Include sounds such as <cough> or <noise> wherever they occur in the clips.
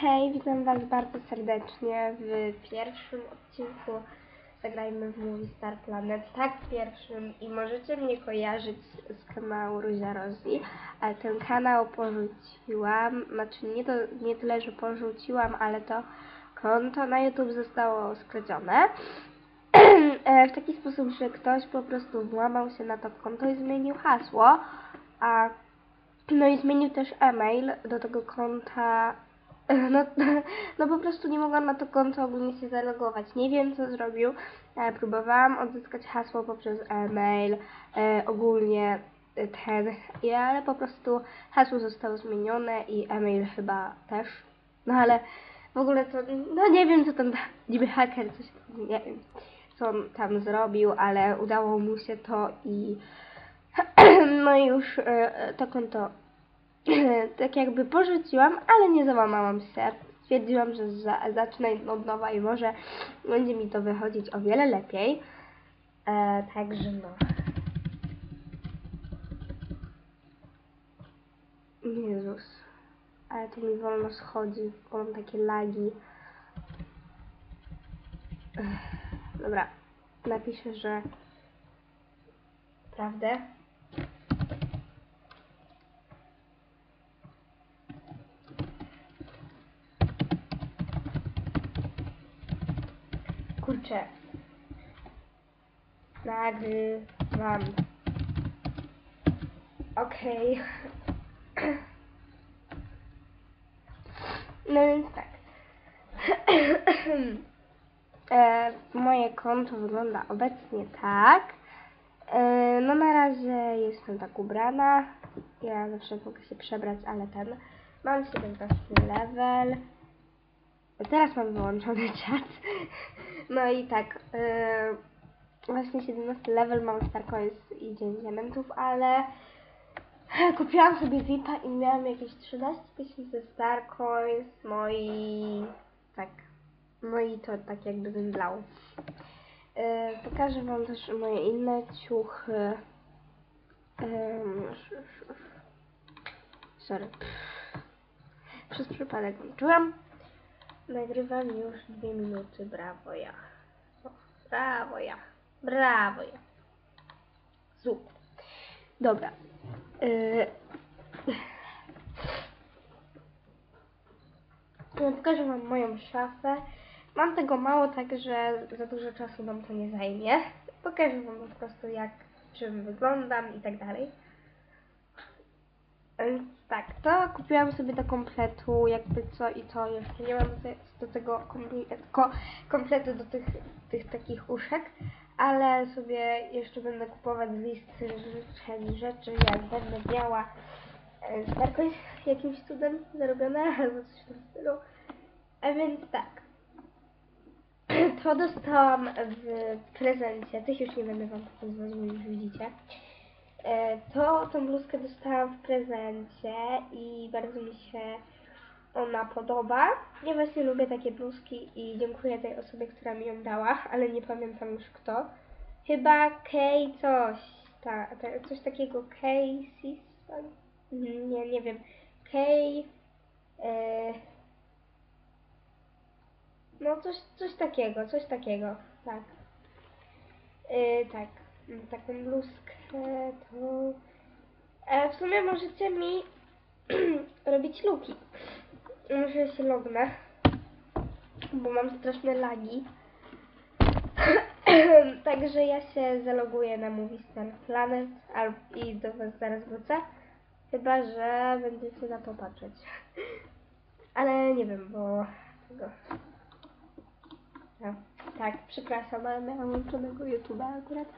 Hej, witam Was bardzo serdecznie w pierwszym odcinku Zagrajmy w Movie Star Planet. Tak, pierwszym i możecie mnie kojarzyć z kanału Ruzia Rozi, ale ten kanał porzuciłam, znaczy nie, to, nie tyle, że porzuciłam, ale to konto na YouTube zostało skradzione. <clears throat> E, w taki sposób, że ktoś po prostu włamał się na to konto i zmienił hasło, a no i zmienił też e-mail do tego konta. <laughs> No, <laughs> no po prostu nie mogłam na to konto ogólnie się zalogować. Nie wiem co zrobił. E, próbowałam odzyskać hasło poprzez e-mail, e, ogólnie ten, ale po prostu hasło zostało zmienione i e-mail chyba też. No ale w ogóle to, no nie wiem co ten <laughs> niby haker, coś, nie wiem co tam zrobił, ale udało mu się to i <clears throat> no i już e, e, to konto <clears throat> tak jakby porzuciłam, ale nie załamałam się. Stwierdziłam, że za, zacznę od nowa i może będzie mi to wychodzić o wiele lepiej. E, także no. Jezus. Ale to mi wolno schodzi, bo mam takie lagi. Ech, Dobra. Napiszę, że... Prawdę? Kurczę. Nagrywam. Okej. No więc tak. Moje konto wygląda obecnie tak. E, no na razie jestem tak ubrana. Ja zawsze mogę się przebrać, ale ten. Mam 17 level. Teraz mam wyłączony <laughs> czat. No i tak, yy, właśnie 17 level mam Star Coins i 9 diamentów, ale <laughs> kupiłam sobie VIPa i miałam jakieś 13 tysięcy Star Coins, no i tak, no i to tak jakby wędlało. Yy, pokażę wam też moje inne ciuchy. Sz- sorry. Przez przypadek włączyłam. Nagrywam już dwie minuty, brawo ja. Brawo ja. Brawo ja. Super. Dobra. <laughs> No, Pokażę wam moją szafę. Mam tego mało, także za dużo czasu nam to nie zajmie. Pokażę wam po prostu jak, czym wyglądam i tak dalej. Tak, to kupiłam sobie do kompletu, jakby co i to jeszcze nie mam do, tego komple- ko, kompletu do tych, tych takich uszek, ale sobie jeszcze będę kupować listy życzeń rzeczy, jak będę miała e, Starcoin jakimś cudem zarobione albo coś w tym stylu. A więc tak. To dostałam w prezencie. Tych już nie będę wam pokazywać, bo już widzicie. E, To tą bluzkę dostałam w prezencie i bardzo mi się ona podoba. Ja właśnie lubię takie bluzki i dziękuję tej osobie, która mi ją dała, ale nie pamiętam już kto. Chyba Kay coś, ta, ta, coś takiego Casey, nie, nie wiem, Kay, e, no coś, coś takiego, coś takiego, tak. E, tak, taką bluzkę to... E, w sumie możecie mi <clears throat> robić luki. Może się lognę, bo mam straszne lagi. <clears throat> Także ja się zaloguję na Movie Star Planet al- i do Was zaraz wrócę. Chyba, że będziecie na to patrzeć. <laughs> Ale nie wiem, bo. No, tak, przepraszam, ale miałam włączonego YouTube'a akurat.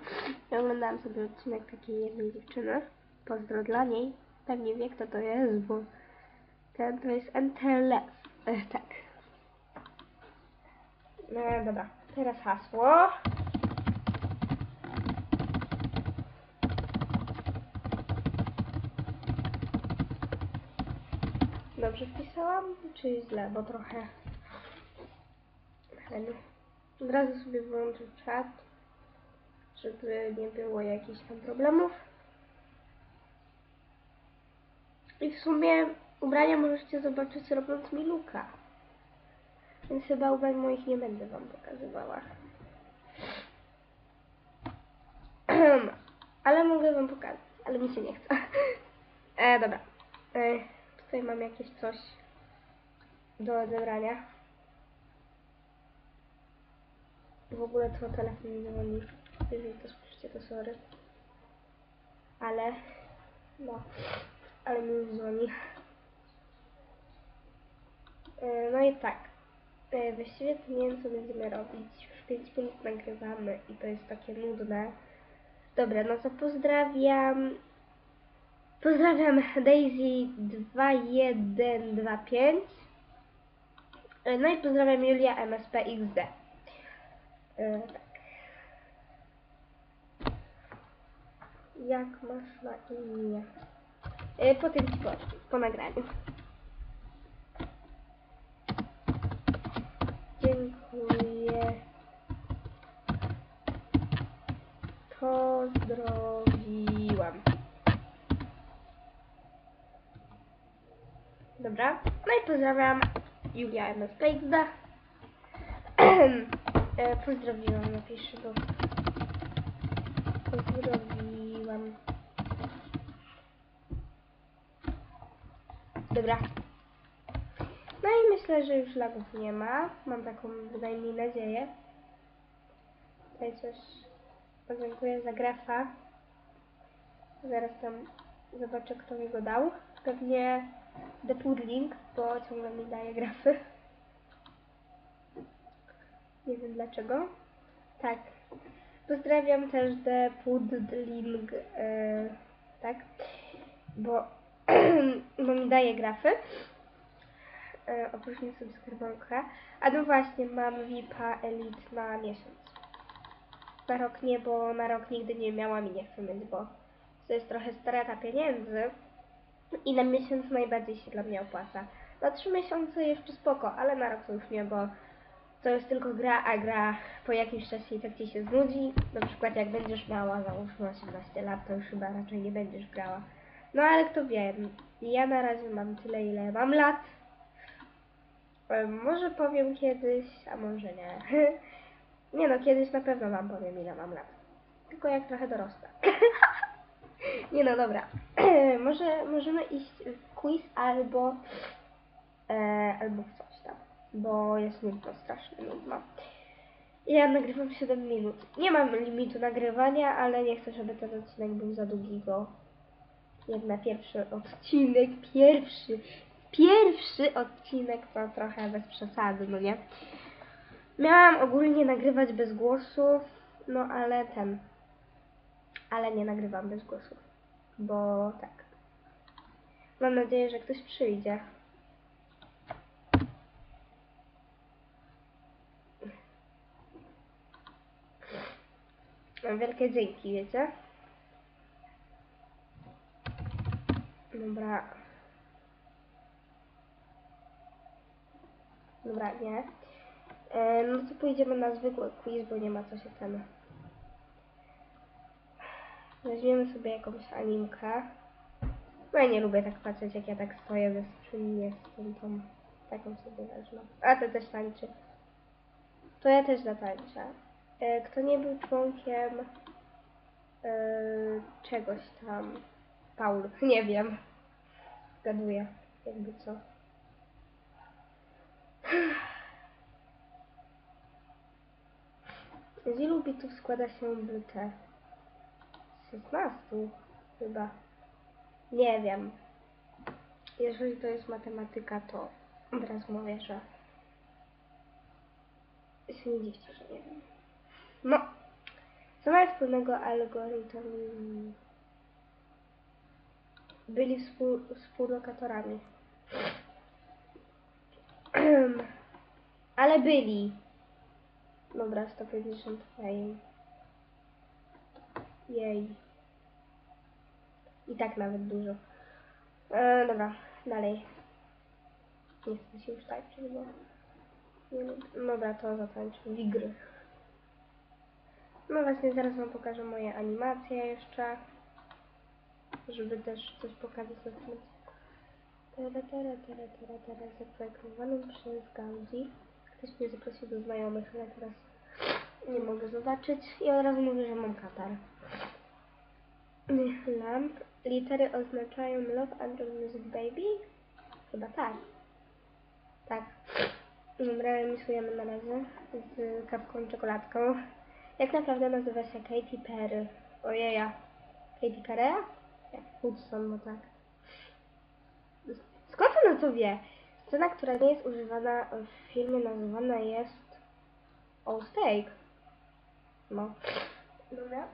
Ja oglądałam sobie odcinek takiej jednej dziewczyny. Pozdro dla niej. Pewnie wie kto to jest, bo ten to jest NTLF. E, tak. No dobra, teraz hasło. Dobrze wpisałam, czy źle, bo trochę... Hen. Od razu sobie wyłączę czat, żeby nie było jakichś tam problemów. I w sumie ubrania możecie zobaczyć robiąc mi luka. Więc chyba ubrań moich nie będę wam pokazywała. <clears throat> ale mogę wam pokazać, ale mi się nie chce. <laughs> E, dobra. E, tutaj mam jakieś coś do odebrania. W ogóle to telefon mi dzwoni. Jeżeli to słyszycie, to sorry. Ale, no, ale mi już dzwoni. E, No i tak. E, Właściwie to nie wiem, co będziemy robić. Już 5 minut nagrywamy i to jest takie nudne. Dobra, no to pozdrawiam. Pozdrawiam Daisy 2125. E, No i pozdrawiam Julia MSP XD. Tak. Jak masz na imię? Potem ci powiem, po nagraniu. Dziękuję. Pozdrowiłam. Dobra. No i pozdrawiam Julia MSP XD. <clears throat> E, Pozdrowiłam, napiszę, bo pozdrowiłam. Dobra. No i myślę, że już lagów nie ma. Mam taką bynajmniej nadzieję. Tutaj coś podziękuję za grafa. Zaraz tam zobaczę, kto mi go dał. Pewnie The Pudling, bo ciągle mi daje grafy. Nie wiem dlaczego. Tak. Pozdrawiam też The Pudling, e, tak? Bo, <clears throat> bo mi daje grafy. E, oprócz mnie subskrybanka. A no właśnie, mam VIPa Elite na miesiąc. Na rok nie, bo na rok nigdy nie miałam i nie chcę mieć, bo to jest trochę strata pieniędzy. I na miesiąc najbardziej się dla mnie opłaca. Na trzy miesiące jeszcze spoko, ale na rok to już nie, bo to jest tylko gra, a gra po jakimś czasie i tak ci się znudzi. Na przykład jak będziesz miała załóżmy 18 lat, to już chyba raczej nie będziesz grała. No ale kto wie, ja na razie mam tyle ile mam lat. Może powiem kiedyś, a może nie. <laughs> Nie no, kiedyś na pewno wam powiem ile mam lat. Tylko jak trochę dorosnę. <laughs> Nie no, dobra. <clears throat> Może możemy iść w quiz albo e, albo w tam, bo jest nudno, strasznie nudno. Ja nagrywam 7 minut. Nie mam limitu nagrywania, ale nie chcę, żeby ten odcinek był za długi, bo jednak pierwszy odcinek, pierwszy, pierwszy odcinek to trochę bez przesady, no nie? Miałam ogólnie nagrywać bez głosów, no ale ten, ale nie nagrywam bez głosów, bo tak. Mam nadzieję, że ktoś przyjdzie. No, Wielkie dzięki, wiecie? Dobra. Dobra, nie. E, no to pójdziemy na zwykły quiz, bo nie ma co się ten... Weźmiemy sobie jakąś animkę. No ja nie lubię tak patrzeć, jak ja tak stoję bez czynnie z tą, tą taką sobie wezmę. A to też tańczy. To ja też zatańczę. E, kto nie był członkiem e, czegoś tam, Paul, <laughs> nie wiem. Zgaduję, jakby co. Z <sighs> ilu bitów składa się blyte? Z 16 chyba. Nie wiem. Jeżeli to jest matematyka, to od razu mówię, że się nie dziwcie, że nie wiem. No. Co ma wspólnego algorytm? Byli współ, współlokatorami. Ale byli. Dobra, 150 fame. Jej. I tak nawet dużo. E, dobra, dalej. Nie chcę się już tańczyć, bo... Wiem. Dobra, to zatańczę. Wigry. No właśnie, zaraz wam pokażę moje animacje jeszcze. Żeby też coś pokazać na tym. Tara, zaprojektowanym przez Gaudi. Ktoś mnie zaprosił do znajomych, ale teraz nie mogę zobaczyć i od razu mówię, że mam katar. Lamp. Litery oznaczają Love Under Music Baby? Chyba tak. Tak. Dobra, misujemy na razie z kawką czekoladką. Jak naprawdę nazywa się Katy Perry? Ojeja. Katy? Jak Hudson, no tak. Skąd ona to wie? Scena, która nie jest używana w filmie, nazywana jest All Steak. No. Dobra.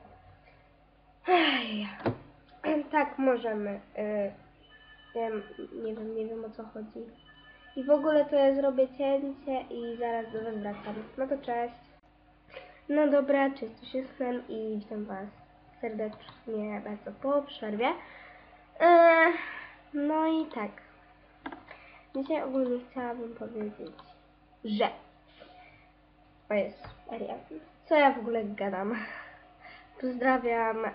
Ej. Tak, możemy. Y, wiem, nie wiem, nie wiem o co chodzi. I w ogóle to ja zrobię cięcie i zaraz do was wracam. No to cześć. No dobra, cześć, tu się Snem i witam was serdecznie bardzo po przerwie. Eee, no i tak. Dzisiaj ogólnie chciałabym powiedzieć, że... O jest, Arian. Co ja w ogóle gadam? Pozdrawiam e,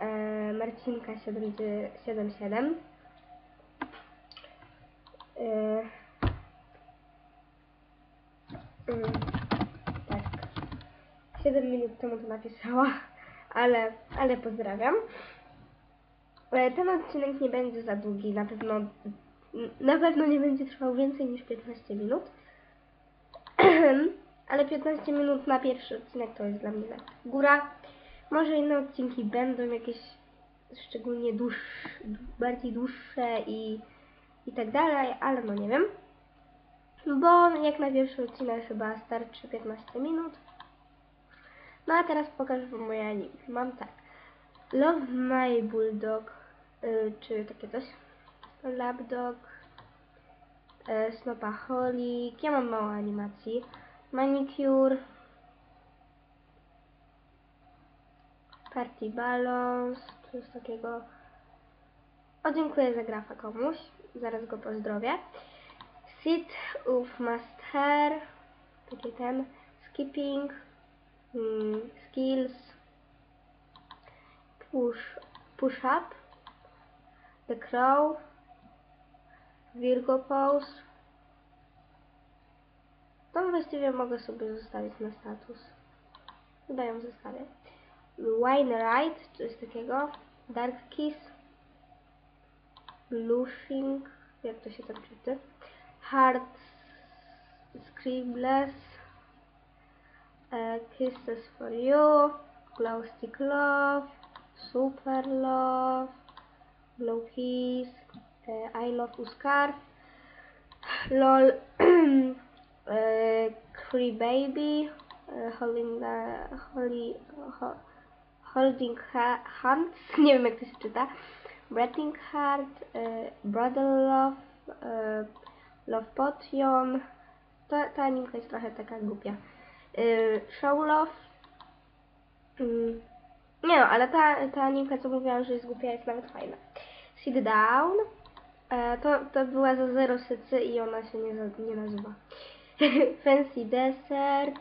Marcinka77. E, mm, tak. 7 minut temu to napisała, ale, ale pozdrawiam. E, Ten odcinek nie będzie za długi, na pewno, na pewno nie będzie trwał więcej niż 15 minut. <clears throat> Ale 15 minut na pierwszy odcinek to jest dla mnie góra. Może inne odcinki będą jakieś szczególnie dłuższe, bardziej dłuższe i, i tak dalej, ale no nie wiem. Bo jak na pierwszy odcinek chyba starczy 15 minut. No a teraz pokażę wam moje anime. Mam tak. Love My Bulldog, y, czy takie coś. Lapdog, y, Snopaholic. Ja mam mało animacji. Manicure. Party Balance, coś takiego. O, dziękuję za grafa komuś. Zaraz go pozdrowię. Sit of Must Hair. Taki ten. Skipping. Mm, skills. Push, push Up. The Crow. Virgo Pose. To właściwie mogę sobie zostawić na status. Chyba ją zostawię. Wine Ride, coś takiego. Dark Kiss. Blushing, jak to się tak czyta. Heart Scribbles. E, Kisses for You. Glow Stick Love. Super Love. Glow Kiss. E, I Love Uscar. LOL. <clears throat> e, Baby. E, holding the, holy, ho, Holding ha Hands, <laughs> nie wiem jak to się czyta. Breathing Heart, e, Brother Love, e, Love Potion. Ta, ta animka jest trochę taka głupia. E, Show Love. Mm, nie no, ale ta, ta animka, co mówiłam, że jest głupia, jest nawet fajna. Sit Down. E, to, to była za zero sycy i ona się nie, za- nie nazywa. <laughs> Fancy Desert.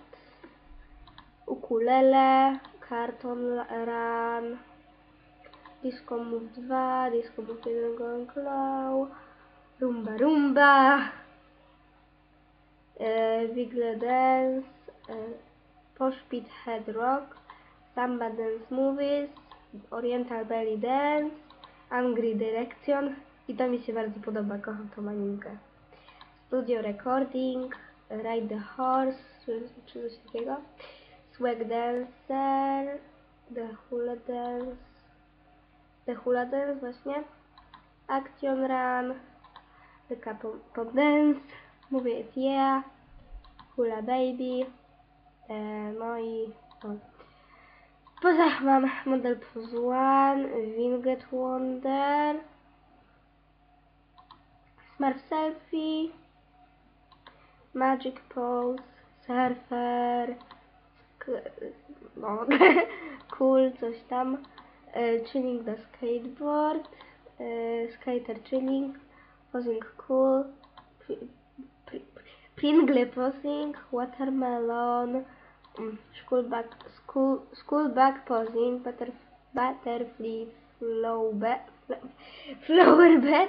Ukulele. Carton Run. Disco Move 2. Disco Move 1 Going Glow. Rumba Rumba. E, Wiggle Dance. E, Posh Pit Head Rock. Samba Dance Movies. Oriental Belly Dance. Angry Direction. I to mi się bardzo podoba, kocham tą animkę. Studio Recording, Ride the Horse, czy, coś takiego. Swag Dancer, The Hula Dance, The Hula Dance właśnie. Action Run, The pop Dance, Mówię It Yeah, Hula Baby, no i no. Poza mam Model Plus One, Winget Wonder, Smart Selfie, Magic Pose, Surfer, no, <laughs> Cool, coś tam, e, Chilling the Skateboard, e, Skater Chilling, Posing Cool, pri- pri- Pringle Posing, Watermelon, Mm, school Back, school, school back Posing, butter, Butterfly Flow <laughs> Flower Bed,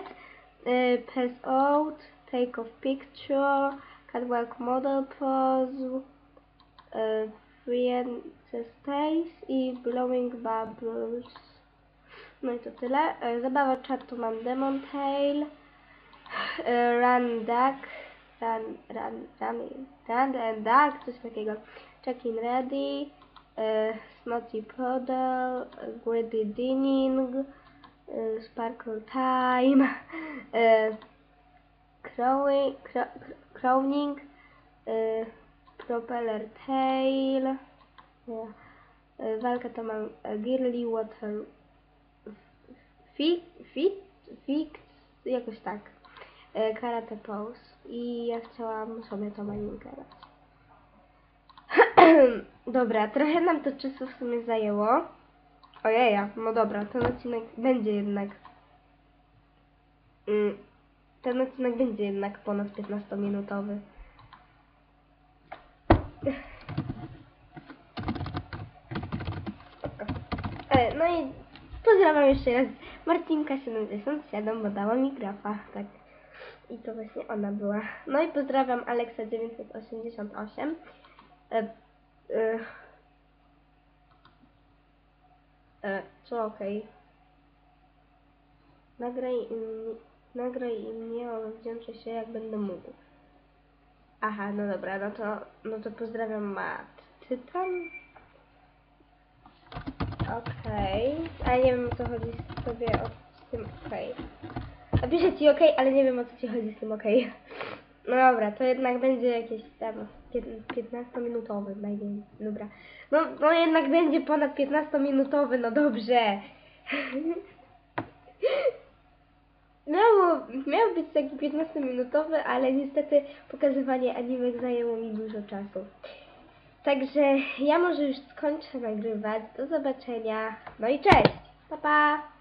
y, uh, pass out, take off picture, catwalk model pose, uh, y, Friends Stays i Blowing Bubbles. No i to tyle. Zabawa czatu mam Demon Tail, Run Duck, Run, Run, Run, Run and Duck, coś takiego. Check-in Ready, y, Smoothie Puddle, y, Greedy Dining, y, Sparkle Time, y, Crowing, y, Propeller Tail, nie, y, walka to mam y, Girly Water Fit, fit, jakoś tak, Karate Pose i ja chciałam sobie tą animkę dać. <clears throat> Dobra, trochę nam to czasu w sumie zajęło. Ojeja, no dobra, ten odcinek będzie jednak. Mm, ten odcinek będzie jednak ponad 15-minutowy. E, No i pozdrawiam jeszcze raz Marcinka77, bo dała mi grafa, tak. I to właśnie ona była. No i pozdrawiam Alexa988. E, co okej. Nagraj, im- nagraj i mnie, odwdzięczę się jak będę mógł. Aha, no dobra, no to, no to pozdrawiam Mat. Tytan? Okej, ale nie wiem o co chodzi sobie o, z tym okej. A piszę ci okej, ale nie wiem o co ci chodzi z tym okej. No dobra, to jednak będzie jakieś tam 15-minutowy najmniej. Dobra. No, no jednak będzie ponad 15-minutowy, no dobrze. <laughs> Miało, miał być taki 15-minutowy, ale niestety pokazywanie animek zajęło mi dużo czasu. Także ja może już skończę nagrywać. Do zobaczenia. No i cześć. Pa pa.